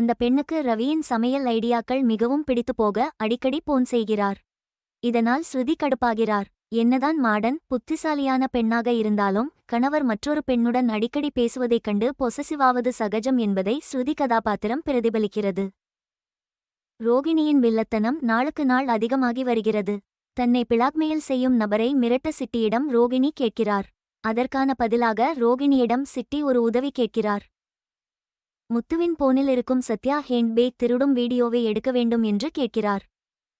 அந்த பெண்ணுக்கு ரவியின் சமையல் ஐடியாக்கள் மிகவும் பிடித்து போக அடிக்கடி போன் செய்கிறார். இதனால் ஸ்ருதி கடுப்பாகிறார். என்னதான் மாடன் புத்திசாலியான பெண்ணாக இருந்தாலும் கணவர் மற்றொரு பெண்ணுடன் அடிக்கடி பேசுவதைக் கண்டு பொசசிவாவது சகஜம் என்பதை ஸ்ருதி கதாபாத்திரம் பிரதிபலிக்கிறது. ரோகிணியின் வில்லத்தனம் நாளுக்கு நாள் அதிகமாகி வருகிறது. தன்னை பிளாக்மெயில் செய்யும் நபரை மிரட்ட சிட்டியிடம் ரோகிணி கேட்கிறார். அதற்கான பதிலாக ரோகிணியிடம் சிட்டி ஒரு உதவி கேட்கிறார். முத்துவின் போனில் இருக்கும் சத்யா ஹேண்ட்பேக் திருடும் வீடியோவை எடுக்க வேண்டும் என்று கேட்கிறார்.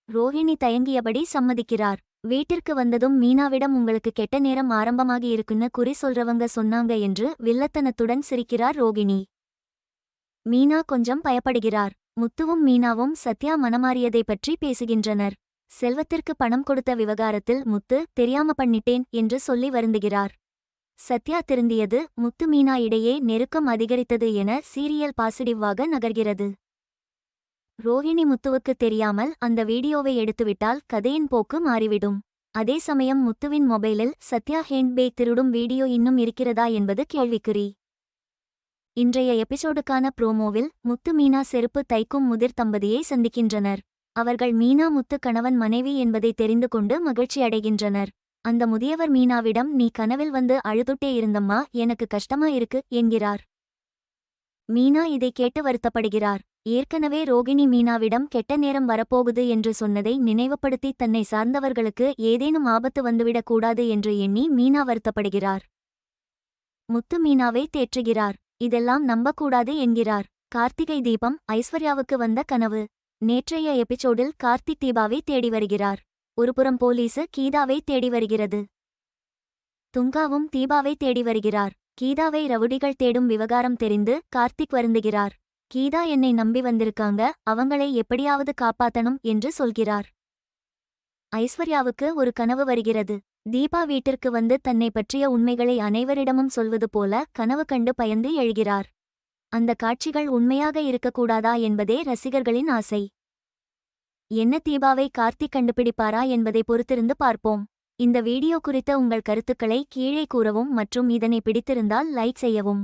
ரோஹிணி தயங்கியபடி சம்மதிக்கிறார். வீட்டிற்கு வந்ததும் மீனாவிடம் உங்களுக்கு கெட்ட நேரம் ஆரம்பமாகி இருக்குன்னு குறி சொல்றவங்க சொன்னாங்க என்று வில்லத்தனத்துடன் சிரிக்கிறார் ரோகிணி மீனா கொஞ்சம் பயப்படுகிறார். முத்துவும் மீனாவும் சத்யா மனமாறியதை பற்றி பேசுகின்றனர். செல்வத்திற்கு பணம் கொடுத்த விவகாரத்தில் முத்து தெரியாம பண்ணிட்டேன் என்று சொல்லி வருந்துகிறார். சத்யா திருந்தியது முத்து மீனா இடையே நெருக்கம் அதிகரித்தது என சீரியல் பாசிட்டிவாக நகர்கிறது. ரோஹிணி முத்துவுக்கு தெரியாமல் அந்த வீடியோவை எடுத்துவிட்டால் கதையின் போக்கு மாறிவிடும். அதே சமயம் முத்துவின் மொபைலில் சத்யா ஹேண்ட்பேக் திருடும் வீடியோ இன்னும் இருக்கிறதா என்பது கேள்விக்குறி. இன்றைய எபிசோடுக்கான புரோமோவில் முத்து மீனா செருப்பு தைக்கும் முதிர் தம்பதியை சந்திக்கின்றனர். அவர்கள் மீனா முத்து கணவன் மனைவி என்பதை தெரிந்து கொண்டு மகிழ்ச்சியடைகின்றனர். அந்த முதியவர் மீனாவிடம் நீ கனவில் வந்து அழுதுட்டே இருந்தம்மா எனக்கு கஷ்டமா இருக்கு என்கிறார். மீனா இதை கேட்டு வருத்தப்படுகிறார். ஏற்கனவே ரோகிணி மீனாவிடம் கெட்ட நேரம் வரப்போகுது என்று சொன்னதை நினைவுபடுத்தி தன்னை சார்ந்தவர்களுக்கு ஏதேனும் ஆபத்து வந்துவிடக் கூடாது என்று எண்ணி மீனா வருத்தப்படுகிறார். முத்து மீனாவை தேற்றுகிறார். இதெல்லாம் நம்பக்கூடாது என்கிறார். கார்த்திகை தீபம் ஐஸ்வர்யாவுக்கு வந்த கனவு. நேற்றைய எபிசோடில் கார்த்திக் தீபாவை தேடி வருகிறார். ஒருபுறம் போலீசு கீதாவை தேடி வருகிறது. துங்காவும் தீபாவை தேடி வருகிறார். கீதாவை ரவுடிகள் தேடும் விவகாரம் தெரிந்து கார்த்திக் வருந்துகிறார். கீதா என்னை நம்பி வந்திருக்காங்க அவங்களை எப்படியாவது காப்பாத்தணும் என்று சொல்கிறார். ஐஸ்வர்யாவுக்கு ஒரு கனவு வருகிறது. தீபா வீட்டிற்கு வந்து தன்னை பற்றிய உண்மைகளை அனைவரிடமும் சொல்வது போல கனவு கண்டு பயந்து எழுகிறார். அந்த காட்சிகள் உண்மையாக இருக்கக்கூடாதா என்பதே ரசிகர்களின் ஆசை. என்ன தீபாவை கார்த்திக் கண்டுபிடிப்பாரா என்பதை பொறுத்திருந்து பார்ப்போம். இந்த வீடியோ குறித்த உங்கள் கருத்துக்களை கீழே கூறவும் மற்றும் இதனை பிடித்திருந்தால் லைக் செய்யவும்.